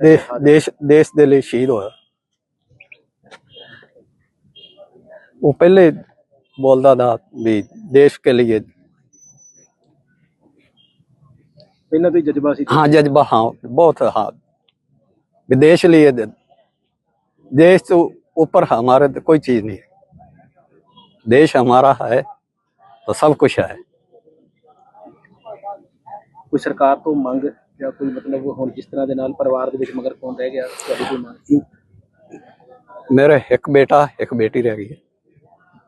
ਦੇਸ਼ ਦੇਸ਼ ਦੇਸ਼ ਦੇ ਲਈ ਸ਼ਹੀਦ ਹੋਇਆ। ਉਹ ਪਹਿਲੇ ਬੋਲਦਾ ਦਾ ਵੀ ਦੇਸ਼ ਕੇ ਲਈ ਪਹਿਲਾਂ ਤੋਂ ਜਜ਼ਬਾ ਸੀ। ਹਾਂ ਜਜ਼ਬਾ ਹਾਂ ਬਹੁਤ ਹਾਂ। ਵਿਦੇਸ਼ ਲਈ ਦੇਸ਼ ਤੋਂ ਉੱਪਰ ਹਮਾਰੇ ਕੋਈ ਚੀਜ਼ ਨਹੀਂ। ਦੇਸ਼ ਹਮਾਰਾ ਹੈ ਤਾਂ ਸਭ ਕੁਝ ਹੈ। ਕੋਈ ਸਰਕਾਰ ਤੋਂ ਮੰਗ ਜਾਂ ਕੋਈ ਮਤਲਬ ਹੁਣ ਜਿਸ ਤਰ੍ਹਾਂ ਦੇ ਨਾਲ ਪਰਿਵਾਰ ਦੇ ਵਿੱਚ ਮਗਰ ਕੌਣ ਰਹਿ ਗਿਆ ਤੁਹਾਡੀ ਕੋਈ ਮਾਂ ਮੇਰੇ ਇੱਕ ਬੇਟਾ ਇੱਕ ਬੇਟੀ ਰਹਿ ਗਈ ਹੈ।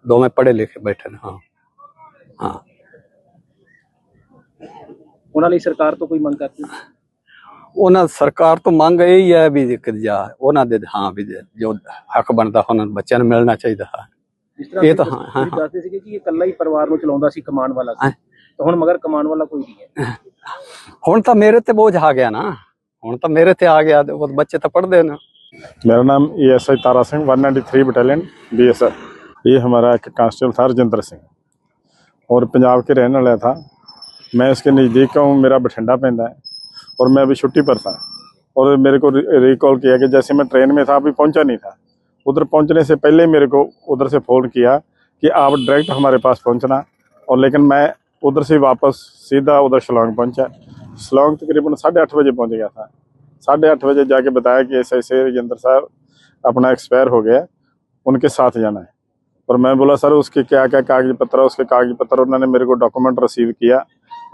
ਦੋਵੇਂ ਪੜ੍ਹੇ ਲਿਖੇ ਬੈਠੇ ਨੇ ਹਾਂ। ਹਾਂ। ਉਹਨਾਂ ਲਈ ਸਰਕਾਰ ਤੋਂ ਕੋਈ ਮੰਗ ਕਰਦੀ ਉਹਨਾਂ ਸਰਕਾਰ ਤੋਂ ਮੰਗ ਇਹ ਹੀ ਹੈ ਵੀ ਜ਼ਿਕਰ ਜਾ ਉਹਨਾਂ ਦੇ ਹਾਂ ਵੀ ਜੋ ਹੱਕ ਬਣਦਾ ਉਹਨਾਂ ਬੱਚਿਆਂ ਨੂੰ ਮਿਲਣਾ ਚਾਹੀਦਾ ਇਹ ਤਾਂ ਹਾਂ ਹਾਂ। ਦੱਸਦੇ ਸੀਗੇ ਕਿ ਇਹ ਇਕੱਲਾ ਹੀ ਪਰਿਵਾਰ ਨੂੰ ਚਲਾਉਂਦਾ ਸੀ ਕਮਾਨ ਵਾਲਾ ਸੀ। ਹੁਣ ਮਗਰ ਕਮਾਉਣ ਵਾਲਾ ਕੋਈ ਨਹੀਂ ਹੈ। ਹੁਣ ਤਾਂ ਮੇਰੇ ਤੇ ਬੋਝ ਆ ਗਿਆ ਨਾ ਹੁਣ ਤਾਂ ਮੇਰੇ ਤੇ ਆ ਗਿਆ ਤੇ ਉਹ ਬੱਚੇ ਤਾਂ ਪੜ੍ਹਦੇ ਨੇ मेरा नाम A S I Tara Singh one ninety three battalion B S F ये हमारा एक कांस्टेबल था राजेंद्र सिंह और पंजाब के रहने वाला था मैं इसके नज़दीक का हूँ मेरा बठिंडा पैदा है और मैं अभी छुट्टी पर था और मेरे को रिकॉल किया कि जैसे मैं ट्रेन में था अभी पहुंचा नहीं था उधर पहुंचने से पहले मेरे को उधर से फ़ोन किया कि आप डायरेक्ट हमारे पास पहुंचना और लेकिन मैं उधर से वापस सीधा उधर शिलोंग पहुंचा शिलोंग तकरीबन साढ़े आठ बजे पहुंच गया था साढ़े आठ बजे जाके बताया कि ऐसे ऐसे राजेंद्र साहब अपना एक्सपायर हो गया उनके साथ जाना है और मैं बोला सर उसके क्या क्या कागज पत्र है उसके कागज पत्र उन्होंने मेरे को डॉक्यूमेंट रिसीव किया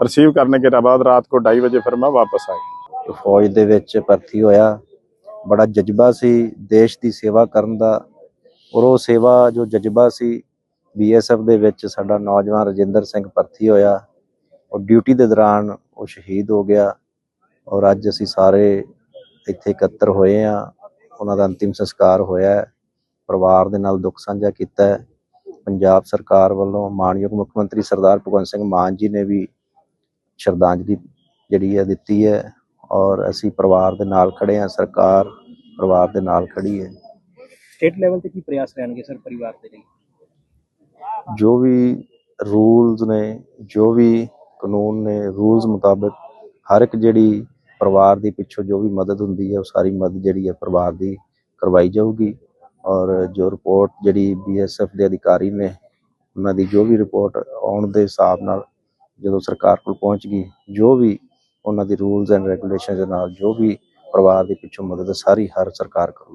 रिसीव करने के बाद रात को ढाई बजे फिर मैं वापस आ गया ਫੌਜ ਦੇ ਵਿੱਚ ਭਰਤੀ ਹੋਇਆ ਬੜਾ ਜਜ਼ਬਾ ਸੀ ਦੇਸ਼ ਦੀ ਸੇਵਾ ਕਰਨ ਦਾ ਔਰ ਉਹ ਸੇਵਾ ਜੋ ਜਜ਼ਬਾ ਸੀ ਬੀਐਸਐਫ ਦੇ ਵਿੱਚ ਸਾਡਾ ਨੌਜਵਾਨ ਰਜਿੰਦਰ ਸਿੰਘ ਭਰਤੀ ਹੋਇਆ ਔਰ ਡਿਊਟੀ ਦੇ ਦੌਰਾਨ ਉਹ ਸ਼ਹੀਦ ਹੋ ਗਿਆ ਔਰ ਅੱਜ ਅਸੀਂ ਸਾਰੇ ਇੱਥੇ ਇਕੱਤਰ ਹੋਏ ਆ ਉਹਨਾਂ ਦਾ ਅੰਤਿਮ ਸੰਸਕਾਰ ਹੋਇਆ ਹੈ। ਪਰਿਵਾਰ ਦੇ ਨਾਲ ਦੁੱਖ ਸਾਂਝਾ ਕੀਤਾ ਹੈ। ਪੰਜਾਬ ਸਰਕਾਰ ਵੱਲੋਂ ਮਾਨਯੋਗ ਮੁੱਖ ਮੰਤਰੀ ਸਰਦਾਰ ਭਗਵੰਤ ਸਿੰਘ ਮਾਨ ਜੀ ਨੇ ਵੀ ਸ਼ਰਧਾਂਜਲੀ ਜਿਹੜੀ ਹੈ ਦਿੱਤੀ ਹੈ ਔਰ ਅਸੀਂ ਪਰਿਵਾਰ ਦੇ ਨਾਲ ਖੜੇ ਹਾਂ। ਸਰਕਾਰ ਪਰਿਵਾਰ ਦੇ ਨਾਲ ਖੜੀ ਹੈ। ਸਟੇਟ ਲੈਵਲ ਤੇ ਕੀ ਪ੍ਰਯਾਸ ਰਹਿਣਗੇ ਸਰ ਪਰਿਵਾਰ ਦੇ ਲਈ? ਜੋ ਵੀ ਰੂਲਸ ਨੇ ਜੋ ਵੀ ਕਾਨੂੰਨ ਨੇ, ਰੂਲਸ ਮੁਤਾਬਕ ਹਰ ਇੱਕ ਜਿਹੜੀ ਪਰਿਵਾਰ ਦੀ ਪਿੱਛੋਂ ਜੋ ਵੀ ਮਦਦ ਹੁੰਦੀ ਹੈ, ਉਹ ਸਾਰੀ ਮਦਦ ਜਿਹੜੀ ਹੈ ਪਰਿਵਾਰ ਦੀ ਕਰਵਾਈ ਜਾਊਗੀ। ਔਰ ਜੋ ਰਿਪੋਰਟ ਜਿਹੜੀ ਬੀਐਸਐਫ ਦੇ ਅਧਿਕਾਰੀ ਨੇ, ਉਹਨਾਂ ਦੀ ਜੋ ਵੀ ਰਿਪੋਰਟ ਆਉਣ ਦੇ ਹਿਸਾਬ ਨਾਲ ਜਦੋਂ ਸਰਕਾਰ ਕੋਲ ਪਹੁੰਚ ਗਈ, ਜੋ ਵੀ ਉਹਨਾਂ ਦੀ ਰੂਲਸ ਐਂਡ ਰੈਗੂਲੇਸ਼ਨ ਦੇ ਨਾਲ ਜੋ ਵੀ ਪਰਿਵਾਰ ਦੀ ਪਿੱਛੋਂ ਮਦਦ ਸਾਰੀ ਹਰ ਸਰਕਾਰ ਕਰੂ